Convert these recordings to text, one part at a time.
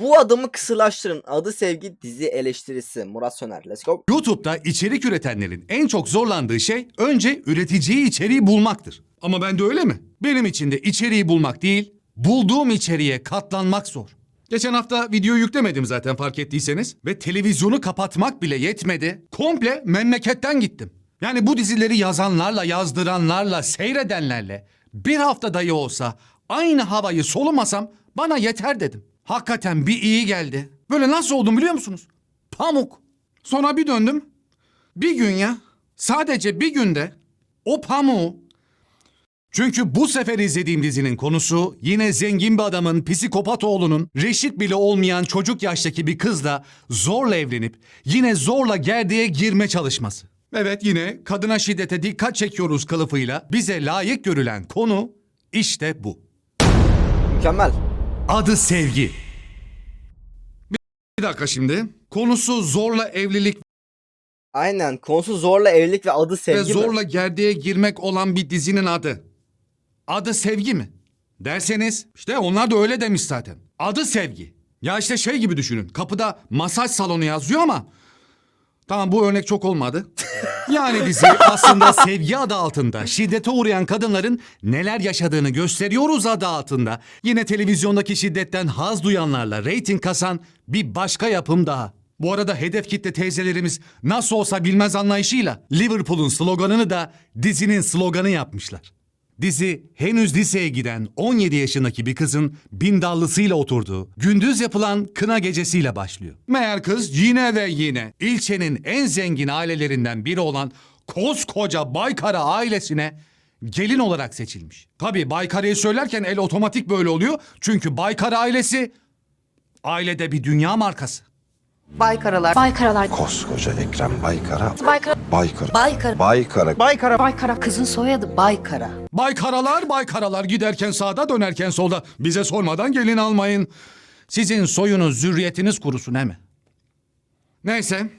Bu adamı kısırlaştırın. Adı sevgi dizi eleştirisi. Murat Söner. Let's go. YouTube'da içerik üretenlerin en çok zorlandığı şey önce üreteceği içeriği bulmaktır. Ama ben de öyle mi? Benim için de içeriği bulmak değil, bulduğum içeriğe katlanmak zor. Geçen hafta video yüklemedim zaten fark ettiyseniz ve televizyonu kapatmak bile yetmedi. Komple memleketten gittim. Yani bu dizileri yazanlarla, yazdıranlarla, seyredenlerle bir hafta dahi olsa aynı havayı solumasam bana yeter dedim. Hakikaten bir iyi geldi. Böyle nasıl oldum biliyor musunuz? Pamuk. Sonra bir döndüm. Bir gün ya. Sadece bir günde o pamuğu çünkü bu sefer izlediğim dizinin konusu yine zengin bir adamın psikopat oğlunun reşit bile olmayan çocuk yaştaki bir kızla zorla evlenip yine zorla gerdeğe girme çalışması. Evet yine kadına şiddete dikkat çekiyoruz kılıfıyla bize layık görülen konu işte bu. Mükemmel. Adı sevgi. Bir dakika şimdi. Konusu zorla evlilik Aynen. Konusu zorla evlilik ve adı ve sevgi mi? zorla gerdeğe girmek olan bir dizinin adı. Adı sevgi mi? Derseniz işte onlar da öyle demiş zaten. Adı sevgi. Ya işte şey gibi düşünün. Kapıda masaj salonu yazıyor ama Tamam bu örnek çok olmadı. Yani dizi aslında sevgi adı altında şiddete uğrayan kadınların neler yaşadığını gösteriyoruz adı altında. Yine televizyondaki şiddetten haz duyanlarla reyting kasan bir başka yapım daha. Bu arada hedef kitle teyzelerimiz nasıl olsa bilmez anlayışıyla Liverpool'un sloganını da dizinin sloganı yapmışlar. Dizi henüz liseye giden 17 yaşındaki bir kızın bindallısıyla oturduğu, gündüz yapılan kına gecesiyle başlıyor. Meğer kız yine ve yine ilçenin en zengin ailelerinden biri olan koskoca Baykara ailesine gelin olarak seçilmiş. Tabii Baykara'yı söylerken el otomatik böyle oluyor. Çünkü Baykara ailesi ailede bir dünya markası. Baykaralar. Baykaralar. Koskoca Ekrem Baykara. Baykara. Baykara. Baykara. Baykara. Baykara. Baykara. Kızın soyadı Baykara. Baykaralar baykaralar giderken sağda dönerken solda bize sormadan gelin almayın. Sizin soyunuz zürriyetiniz kurusun he mi? Neyse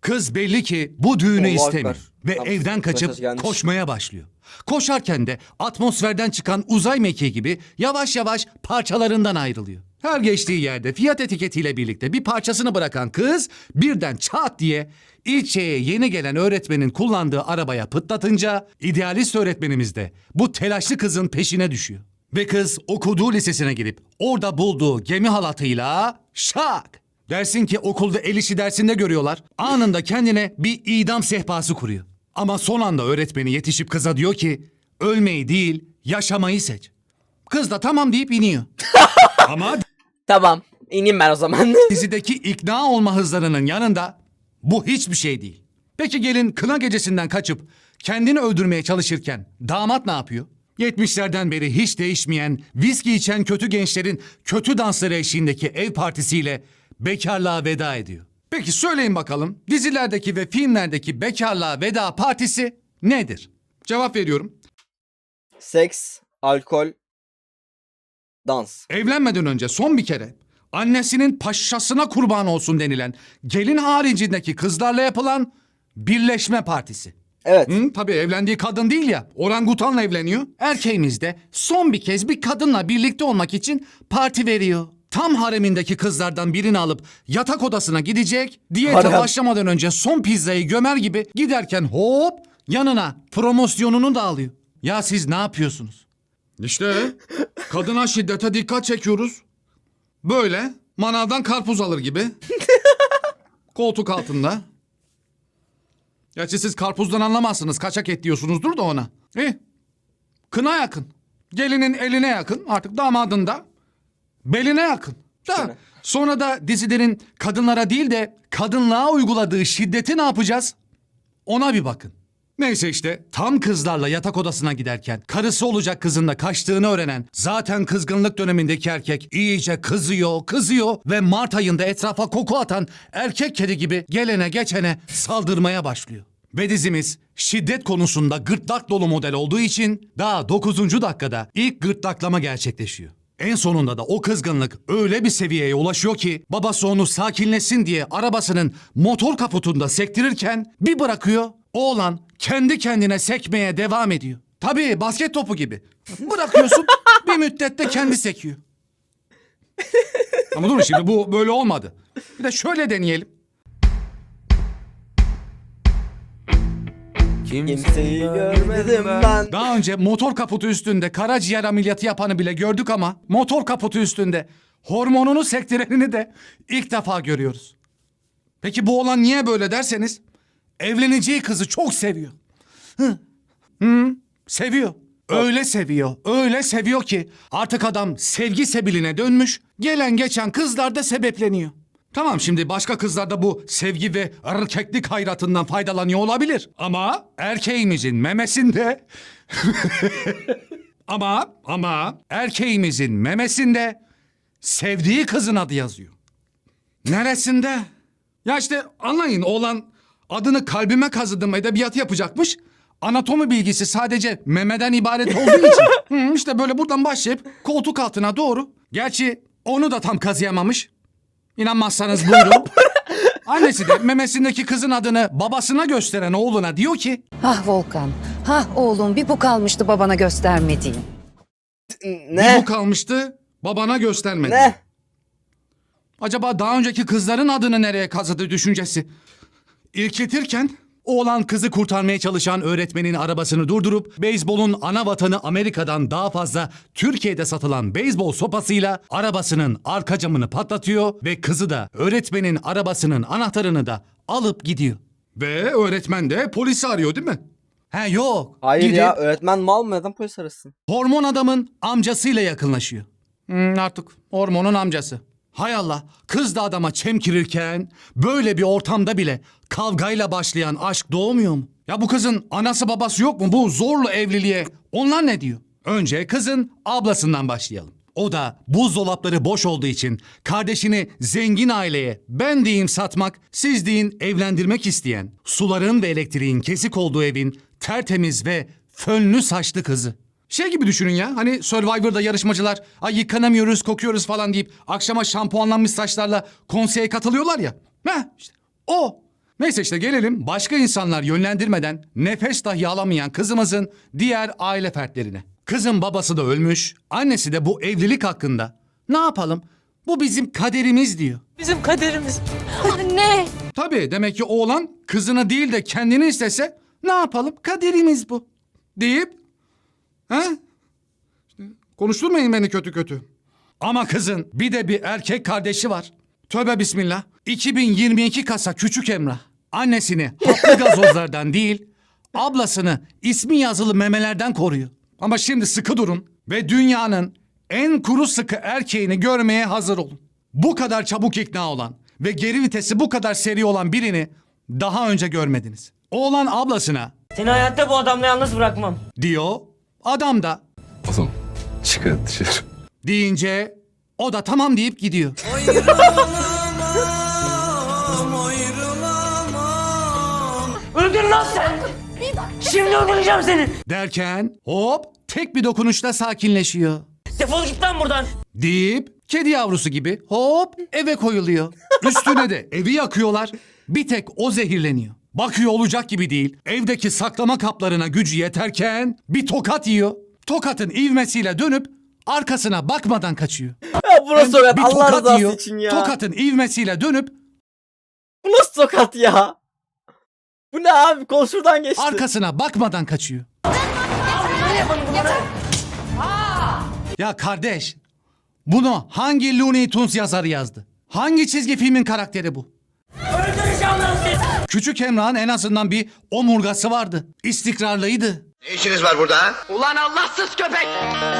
kız belli ki bu düğünü Allahu istemiyor Ekber. ve Tam evden kaçıp gelmiş. koşmaya başlıyor. Koşarken de atmosferden çıkan uzay mekiği gibi yavaş yavaş parçalarından ayrılıyor. Her geçtiği yerde fiyat etiketiyle birlikte bir parçasını bırakan kız birden çat diye ilçeye yeni gelen öğretmenin kullandığı arabaya pıtlatınca idealist öğretmenimiz de bu telaşlı kızın peşine düşüyor. Ve kız okuduğu lisesine gidip orada bulduğu gemi halatıyla şak Dersin ki okulda el işi dersinde görüyorlar. Anında kendine bir idam sehpası kuruyor. Ama son anda öğretmeni yetişip kıza diyor ki ölmeyi değil yaşamayı seç. Kız da tamam deyip iniyor. Ama Tamam. İneyim ben o zaman. dizideki ikna olma hızlarının yanında bu hiçbir şey değil. Peki gelin kına gecesinden kaçıp kendini öldürmeye çalışırken damat ne yapıyor? 70'lerden beri hiç değişmeyen viski içen kötü gençlerin kötü dansları eşliğindeki ev partisiyle bekarlığa veda ediyor. Peki söyleyin bakalım dizilerdeki ve filmlerdeki bekarlığa veda partisi nedir? Cevap veriyorum. Seks, alkol, dans. Evlenmeden önce son bir kere annesinin paşasına kurban olsun denilen gelin haricindeki kızlarla yapılan birleşme partisi. Evet. Hı, tabii evlendiği kadın değil ya. Orangutanla evleniyor. Erkeğimiz de son bir kez bir kadınla birlikte olmak için parti veriyor. Tam haremindeki kızlardan birini alıp yatak odasına gidecek. Diyete Harem. başlamadan önce son pizzayı gömer gibi giderken hop yanına promosyonunu da alıyor. Ya siz ne yapıyorsunuz? İşte kadına şiddete dikkat çekiyoruz. Böyle manavdan karpuz alır gibi. Koltuk altında. Gerçi siz karpuzdan anlamazsınız. Kaçak et diyorsunuzdur da ona. İyi. Kına yakın. Gelinin eline yakın. Artık damadın da beline yakın. Da. Sonra da dizilerin kadınlara değil de kadınlığa uyguladığı şiddeti ne yapacağız? Ona bir bakın. Neyse işte tam kızlarla yatak odasına giderken karısı olacak kızın da kaçtığını öğrenen zaten kızgınlık dönemindeki erkek iyice kızıyor kızıyor ve Mart ayında etrafa koku atan erkek kedi gibi gelene geçene saldırmaya başlıyor. Ve dizimiz şiddet konusunda gırtlak dolu model olduğu için daha 9. dakikada ilk gırtlaklama gerçekleşiyor. En sonunda da o kızgınlık öyle bir seviyeye ulaşıyor ki babası onu sakinleşsin diye arabasının motor kaputunda sektirirken bir bırakıyor oğlan kendi kendine sekmeye devam ediyor. Tabii basket topu gibi. Bırakıyorsun bir müddette kendi sekiyor. Ama durun şimdi bu böyle olmadı. Bir de şöyle deneyelim. Kimseyi görmedim ben. Daha önce motor kaputu üstünde karaciğer ameliyatı yapanı bile gördük ama motor kaputu üstünde hormonunu sektirenini de ilk defa görüyoruz. Peki bu olan niye böyle derseniz evleneceği kızı çok seviyor. Hı. Hı, seviyor. Öyle seviyor, öyle seviyor ki artık adam sevgi sebiline dönmüş, gelen geçen kızlar da sebepleniyor. Tamam şimdi başka kızlar da bu sevgi ve erkeklik hayratından faydalanıyor olabilir. Ama erkeğimizin memesinde... ama ama erkeğimizin memesinde sevdiği kızın adı yazıyor. Neresinde? Ya işte anlayın oğlan adını kalbime kazıdım edebiyatı yapacakmış. Anatomi bilgisi sadece memeden ibaret olduğu için. Hı, işte böyle buradan başlayıp koltuk altına doğru. Gerçi onu da tam kazıyamamış. İnanmazsanız buyurun. Annesi de memesindeki kızın adını babasına gösteren oğluna diyor ki... Ah Volkan. Hah oğlum bir bu kalmıştı babana göstermediğin. Bir Ne? bu kalmıştı babana göstermedi. Ne? Acaba daha önceki kızların adını nereye kazıdı düşüncesi. İrkitirken oğlan kızı kurtarmaya çalışan öğretmenin arabasını durdurup beyzbolun ana vatanı Amerika'dan daha fazla Türkiye'de satılan beyzbol sopasıyla arabasının arka camını patlatıyor ve kızı da öğretmenin arabasının anahtarını da alıp gidiyor. Ve öğretmen de polisi arıyor değil mi? He yok. Hayır Gidip ya öğretmen mal mı neden polis arasın? Hormon adamın amcasıyla yakınlaşıyor. Hmm, artık hormonun amcası. Hay Allah kız da adama çemkirirken böyle bir ortamda bile kavgayla başlayan aşk doğmuyor mu? Ya bu kızın anası babası yok mu bu zorlu evliliğe? Onlar ne diyor? Önce kızın ablasından başlayalım. O da buzdolapları boş olduğu için kardeşini zengin aileye ben diyeyim satmak, siz deyin evlendirmek isteyen, suların ve elektriğin kesik olduğu evin tertemiz ve fönlü saçlı kızı. Şey gibi düşünün ya hani Survivor'da yarışmacılar ay yıkanamıyoruz kokuyoruz falan deyip akşama şampuanlanmış saçlarla konseye katılıyorlar ya. Heh işte o. Neyse işte gelelim başka insanlar yönlendirmeden nefes dahi alamayan kızımızın diğer aile fertlerine. Kızın babası da ölmüş, annesi de bu evlilik hakkında. Ne yapalım? Bu bizim kaderimiz diyor. Bizim kaderimiz. Tabii demek ki oğlan kızını değil de kendini istese ne yapalım kaderimiz bu deyip ha? İşte konuşturmayın beni kötü kötü. Ama kızın bir de bir erkek kardeşi var. Tövbe bismillah. 2022 kasa küçük Emrah. Annesini haplı gazozlardan değil ablasını ismi yazılı memelerden koruyor. Ama şimdi sıkı durun ve dünyanın en kuru sıkı erkeğini görmeye hazır olun. Bu kadar çabuk ikna olan ve geri vitesi bu kadar seri olan birini daha önce görmediniz. Oğlan ablasına Seni hayatta bu adamla yalnız bırakmam. diyor, adam da Oğlum çıkın dışarı. deyince o da tamam deyip gidiyor. Öldün lan sen. Şimdi öldüreceğim seni. Derken hop tek bir dokunuşla sakinleşiyor. Defol git lan buradan. deyip kedi yavrusu gibi hop eve koyuluyor. Üstüne de evi yakıyorlar. Bir tek o zehirleniyor. Bakıyor olacak gibi değil. Evdeki saklama kaplarına gücü yeterken bir tokat yiyor. Tokatın ivmesiyle dönüp arkasına bakmadan kaçıyor. Ya burası tokat bir Allah tokat rızası yiyor. için ya. Tokatın ivmesiyle dönüp Bu nasıl tokat ya? Bu ne abi? Kol şuradan geçti. arkasına bakmadan kaçıyor. Ya kardeş, bunu hangi Looney Tunes yazarı yazdı? Hangi çizgi filmin karakteri bu? Lan seni. Küçük Emrah'ın en azından bir omurgası vardı. İstikrarlıydı. Ne işiniz var burada ha? Ulan Allahsız köpek.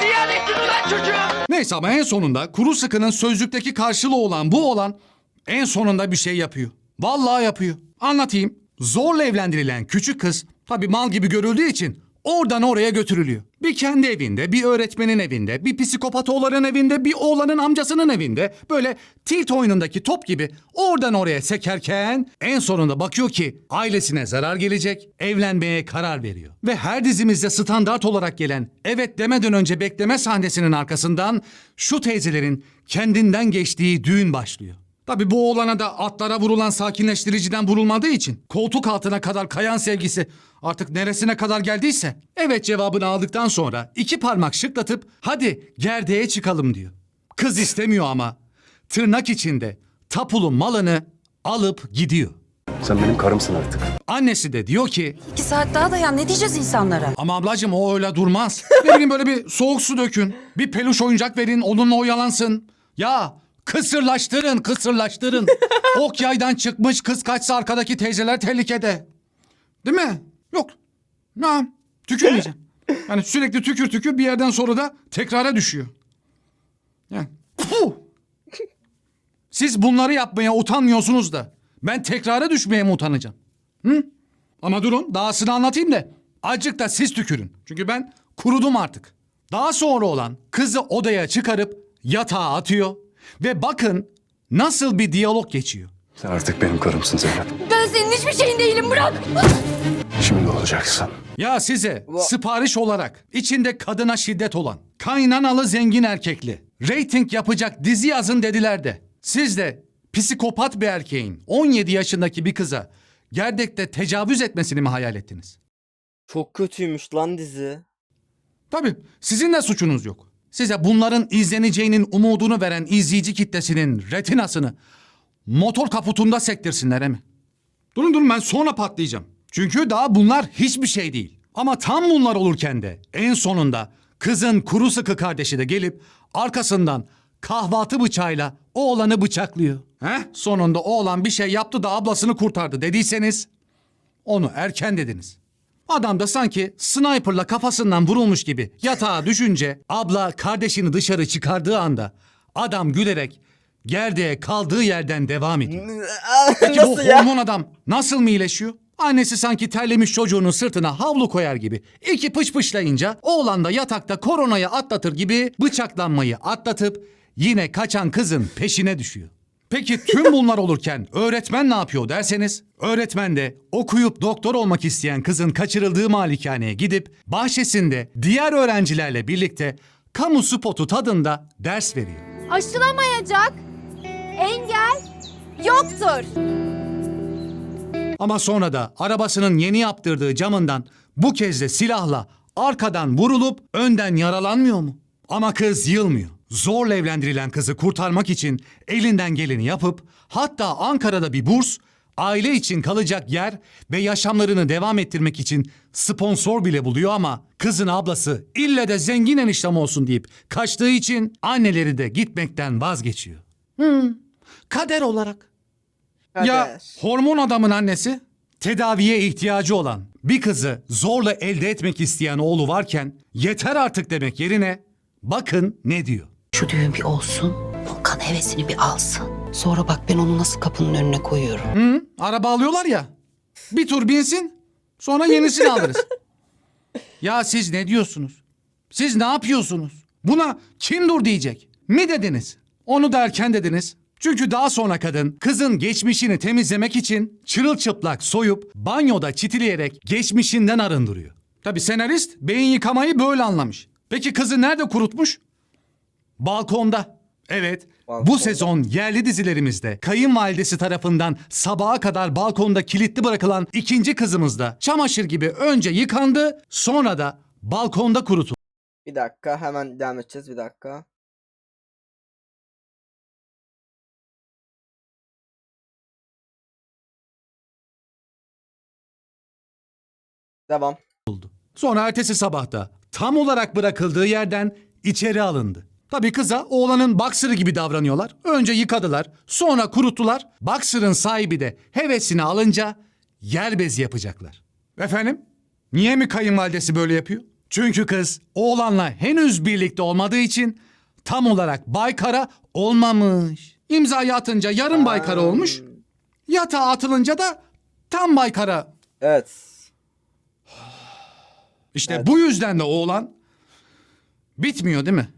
Ziyan ettin ulan çocuğu. Neyse ama en sonunda kuru sıkının sözlükteki karşılığı olan bu olan en sonunda bir şey yapıyor. Vallahi yapıyor. Anlatayım. Zorla evlendirilen küçük kız tabi mal gibi görüldüğü için oradan oraya götürülüyor. Bir kendi evinde, bir öğretmenin evinde, bir psikopatoğların evinde, bir oğlanın amcasının evinde böyle tilt oyunundaki top gibi oradan oraya sekerken en sonunda bakıyor ki ailesine zarar gelecek, evlenmeye karar veriyor. Ve her dizimizde standart olarak gelen evet demeden önce bekleme sahnesinin arkasından şu teyzelerin kendinden geçtiği düğün başlıyor. Tabi bu oğlana da atlara vurulan sakinleştiriciden vurulmadığı için koltuk altına kadar kayan sevgisi artık neresine kadar geldiyse evet cevabını aldıktan sonra iki parmak şıklatıp hadi gerdeğe çıkalım diyor. Kız istemiyor ama tırnak içinde tapulu malını alıp gidiyor. Sen benim karımsın artık. Annesi de diyor ki İki saat daha dayan ne diyeceğiz insanlara? ama ablacığım o öyle durmaz. Ne bileyim böyle bir soğuk su dökün. Bir peluş oyuncak verin onunla oyalansın. Ya kısırlaştırın kısırlaştırın. ok yaydan çıkmış kız kaçsa arkadaki teyzeler tehlikede. Değil mi? Yok. Ne? Tükürmeyeceğim. Yani sürekli tükür tükür bir yerden sonra da tekrara düşüyor. Yani. Puh! Siz bunları yapmaya utanmıyorsunuz da ben tekrara düşmeye mi utanacağım? Hı? Ama durun dahasını anlatayım da acık da siz tükürün. Çünkü ben kurudum artık. Daha sonra olan kızı odaya çıkarıp yatağa atıyor ve bakın nasıl bir diyalog geçiyor. Sen artık benim karımsın Zeynep. Ben senin hiçbir şeyin değilim bırak. Şimdi olacaksın. Ya size sipariş olarak içinde kadına şiddet olan, kaynanalı zengin erkekli, reyting yapacak dizi yazın dediler de. Siz de psikopat bir erkeğin 17 yaşındaki bir kıza gerdekte tecavüz etmesini mi hayal ettiniz? Çok kötüymüş lan dizi. Tabii sizin de suçunuz yok. Size bunların izleneceğinin umudunu veren izleyici kitlesinin retinasını motor kaputunda sektirsinler he mi? Durun durun ben sonra patlayacağım. Çünkü daha bunlar hiçbir şey değil. Ama tam bunlar olurken de en sonunda kızın kuru sıkı kardeşi de gelip arkasından kahvaltı bıçağıyla oğlanı bıçaklıyor. Heh, sonunda oğlan bir şey yaptı da ablasını kurtardı dediyseniz onu erken dediniz. Adam da sanki sniperla kafasından vurulmuş gibi yatağa düşünce abla kardeşini dışarı çıkardığı anda adam gülerek gerdeğe kaldığı yerden devam ediyor. Peki bu Nasıl ya? hormon adam nasıl mı iyileşiyor? Annesi sanki terlemiş çocuğunun sırtına havlu koyar gibi. İki pış pışlayınca oğlan da yatakta koronayı atlatır gibi bıçaklanmayı atlatıp yine kaçan kızın peşine düşüyor. Peki tüm bunlar olurken öğretmen ne yapıyor derseniz? Öğretmen de okuyup doktor olmak isteyen kızın kaçırıldığı malikaneye gidip bahçesinde diğer öğrencilerle birlikte kamu spotu tadında ders veriyor. Aşılamayacak engel yoktur. Ama sonra da arabasının yeni yaptırdığı camından bu kez de silahla arkadan vurulup önden yaralanmıyor mu? Ama kız yılmıyor. Zorla evlendirilen kızı kurtarmak için elinden geleni yapıp hatta Ankara'da bir burs, aile için kalacak yer ve yaşamlarını devam ettirmek için sponsor bile buluyor ama kızın ablası ille de zengin eniştem olsun deyip kaçtığı için anneleri de gitmekten vazgeçiyor. Hı, kader olarak. Ya Kader. hormon adamın annesi tedaviye ihtiyacı olan bir kızı zorla elde etmek isteyen oğlu varken yeter artık demek yerine bakın ne diyor. Şu düğün bir olsun. Volkan hevesini bir alsın. Sonra bak ben onu nasıl kapının önüne koyuyorum. Hı? Araba alıyorlar ya. Bir tur binsin sonra yenisini alırız. ya siz ne diyorsunuz? Siz ne yapıyorsunuz? Buna kim dur diyecek? Mi dediniz? Onu da erken dediniz. Çünkü daha sonra kadın kızın geçmişini temizlemek için çırılçıplak soyup banyoda çitileyerek geçmişinden arındırıyor. Tabi senarist beyin yıkamayı böyle anlamış. Peki kızı nerede kurutmuş? Balkonda. Evet. Bu Balkonda. sezon yerli dizilerimizde kayınvalidesi tarafından sabaha kadar balkonda kilitli bırakılan ikinci kızımız da çamaşır gibi önce yıkandı sonra da balkonda kurutuldu. Bir dakika hemen devam edeceğiz bir dakika. Devam. Sonra ertesi sabahta tam olarak bırakıldığı yerden içeri alındı. Tabii kıza oğlanın baksırı gibi davranıyorlar. Önce yıkadılar, sonra kuruttular. Baksırın sahibi de hevesini alınca yer bezi yapacaklar. Efendim? Niye mi kayınvalidesi böyle yapıyor? Çünkü kız oğlanla henüz birlikte olmadığı için tam olarak baykara olmamış. İmzayı atınca yarım baykara olmuş. Yatağa atılınca da tam baykara Evet. İşte Evet. bu yüzden de oğlan bitmiyor değil mi?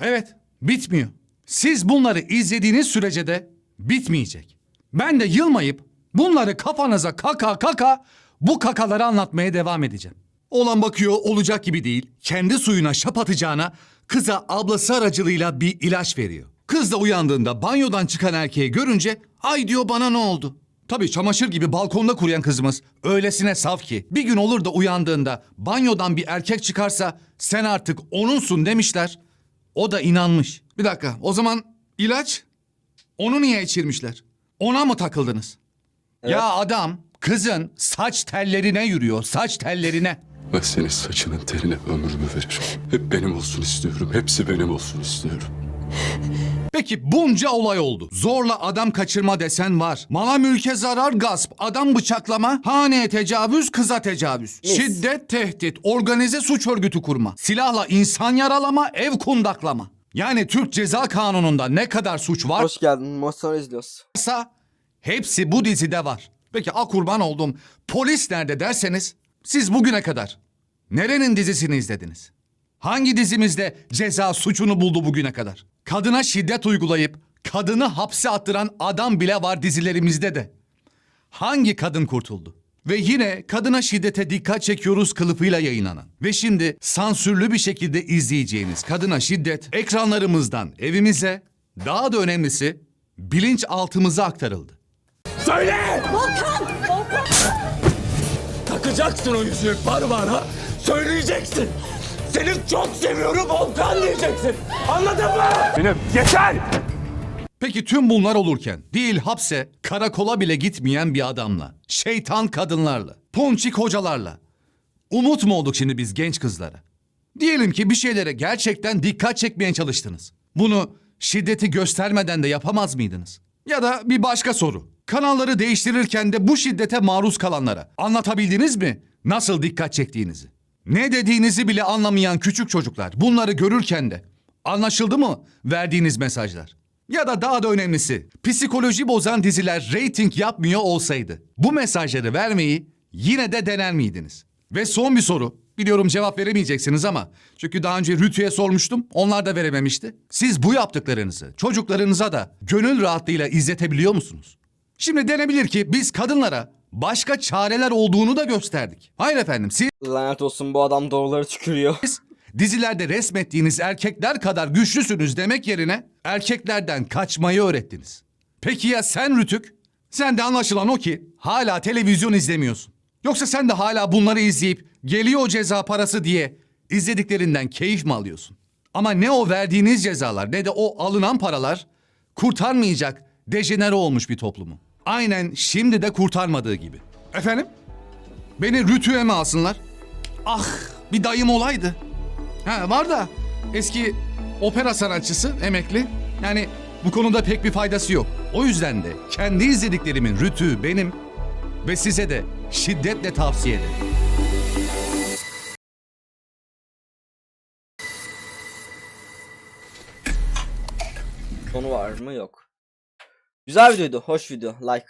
Evet, bitmiyor. Siz bunları izlediğiniz sürece de bitmeyecek. Ben de yılmayıp bunları kafanıza kaka kaka bu kakaları anlatmaya devam edeceğim. Oğlan bakıyor olacak gibi değil. Kendi suyuna şap atacağına kıza ablası aracılığıyla bir ilaç veriyor. Kız da uyandığında banyodan çıkan erkeği görünce ay diyor bana ne oldu? Tabii çamaşır gibi balkonda kuruyan kızımız öylesine saf ki bir gün olur da uyandığında banyodan bir erkek çıkarsa sen artık onunsun demişler. O da inanmış Bir dakika. O zaman ilaç onu niye içirmişler? Ona mı takıldınız? Evet. Ya adam kızın saç tellerine yürüyor. Saç tellerine. Ben senin saçının teline ömrümü veririm. Hep benim olsun istiyorum. Hepsi benim olsun istiyorum. Peki bunca olay oldu. Zorla adam kaçırma desen var. Mala mülke zarar gasp, adam bıçaklama, haneye tecavüz, kıza tecavüz. Mis. Şiddet, tehdit, organize suç örgütü kurma. Silahla insan yaralama, ev kundaklama. Yani Türk Ceza Kanunu'nda ne kadar suç varsa Hoş geldin. Monster izliyoruz. hepsi bu dizide var. Peki a kurban oldum. Polis nerede derseniz siz bugüne kadar nerenin dizisini izlediniz? Hangi dizimizde ceza suçunu buldu bugüne kadar? Kadına şiddet uygulayıp kadını hapse attıran adam bile var dizilerimizde de. Hangi kadın kurtuldu? Ve yine kadına şiddete dikkat çekiyoruz kılıfıyla yayınlanan ve şimdi sansürlü bir şekilde izleyeceğiniz kadına şiddet ekranlarımızdan evimize daha da önemlisi bilinçaltımıza aktarıldı. Söyle! Volkan! Takacaksın o yüzüğü Barbara. Söyleyeceksin. Seni çok seviyorum Volkan diyeceksin. Anladın mı? Benim yeter! Peki tüm bunlar olurken değil hapse, karakola bile gitmeyen bir adamla, şeytan kadınlarla, ponçik hocalarla umut mu olduk şimdi biz genç kızlara? Diyelim ki bir şeylere gerçekten dikkat çekmeye çalıştınız. Bunu şiddeti göstermeden de yapamaz mıydınız? Ya da bir başka soru. Kanalları değiştirirken de bu şiddete maruz kalanlara anlatabildiniz mi nasıl dikkat çektiğinizi? Ne dediğinizi bile anlamayan küçük çocuklar bunları görürken de anlaşıldı mı verdiğiniz mesajlar? Ya da daha da önemlisi, psikoloji bozan diziler reyting yapmıyor olsaydı bu mesajları vermeyi yine de dener miydiniz? Ve son bir soru. Biliyorum cevap veremeyeceksiniz ama çünkü daha önce Rütü'ye sormuştum. Onlar da verememişti. Siz bu yaptıklarınızı çocuklarınıza da gönül rahatlığıyla izletebiliyor musunuz? Şimdi denebilir ki biz kadınlara başka çareler olduğunu da gösterdik. Hayır efendim siz Lanet olsun bu adam doğruları tükürüyor. dizilerde resmettiğiniz erkekler kadar güçlüsünüz demek yerine erkeklerden kaçmayı öğrettiniz. Peki ya sen Rütük? Sen de anlaşılan o ki hala televizyon izlemiyorsun. Yoksa sen de hala bunları izleyip geliyor o ceza parası diye izlediklerinden keyif mi alıyorsun? Ama ne o verdiğiniz cezalar ne de o alınan paralar kurtarmayacak dejenere olmuş bir toplumu. Aynen şimdi de kurtarmadığı gibi. Efendim? Beni rütüye mi alsınlar? Ah bir dayım olaydı. Ha var da eski opera sanatçısı emekli. Yani bu konuda pek bir faydası yok. O yüzden de kendi izlediklerimin rütüğü benim ve size de şiddetle tavsiye ederim. Sonu var mı? Yok. Güzel videoydu. Hoş video. Like.